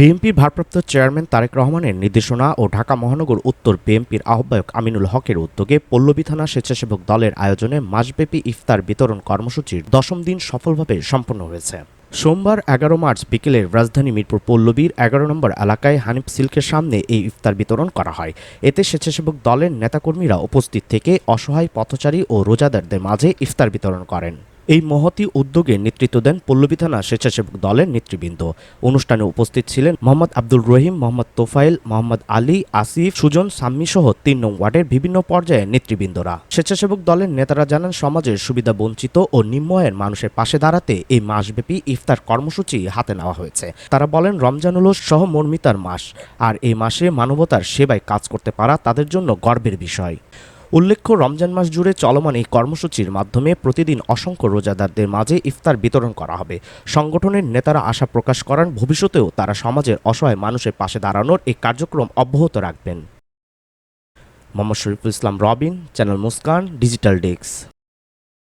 বিএনপির ভারপ্রাপ্ত চেয়ারম্যান তারেক রহমানের নির্দেশনা ও ঢাকা মহানগর উত্তর বিএনপির আহ্বায়ক আমিনুল হকের উদ্যোগে পল্লবী থানা স্বেচ্ছাসেবক দলের আয়োজনে মাসব্যাপী ইফতার বিতরণ কর্মসূচির দশম দিন সফলভাবে সম্পন্ন হয়েছে। সোমবার এগারো মার্চ বিকেলে রাজধানী মিরপুর পল্লবীর এগারো নম্বর এলাকায় হানিফ সিল্কের সামনে এই ইফতার বিতরণ করা হয়। এতে স্বেচ্ছাসেবক দলের নেতাকর্মীরা উপস্থিত থেকে অসহায় পথচারী ও রোজাদারদের মাঝে ইফতার বিতরণ করেন। এই মহতি উদ্যোগে নেতৃত্ব দেন পল্লবী থানা স্বেচ্ছাসেবক দলের নেতৃবৃন্দ। অনুষ্ঠানে উপস্থিত ছিলেন মোহাম্মদ আব্দুল রহিম, মোহাম্মদ তোফাইল মোহাম্মদ আলী, আসিফ, সুজন, সাম্মি সহ তিন নং ওয়ার্ডের বিভিন্ন পর্যায়ে নেতৃবৃন্দরা। স্বেচ্ছাসেবক দলের নেতারা জানান, সমাজের সুবিধা বঞ্চিত ও নিম্নয়ের মানুষের পাশে দাঁড়াতে এই মাসব্যাপী ইফতার কর্মসূচি হাতে নেওয়া হয়েছে। তারা বলেন রমজান হল সহমর্মিতার মাস, আর এই মাসে মানবতার সেবায় কাজ করতে পারা তাদের জন্য গর্বের বিষয়। উল্লেখ্য, রমজান মাস জুড়ে চলমান এই কর্মসূচির মাধ্যমে প্রতিদিন অসংখ্য রোজাদারদের মাঝে ইফতার বিতরণ করা হবে। সংগঠনের নেতারা আশা প্রকাশ করেন, ভবিষ্যতেও তারা সমাজের অসহায় মানুষের পাশে দাঁড়ানোর এই কার্যক্রম অব্যাহত রাখবেন। Mohammad Shariful Islam Robin, channel Muskan, digital desk.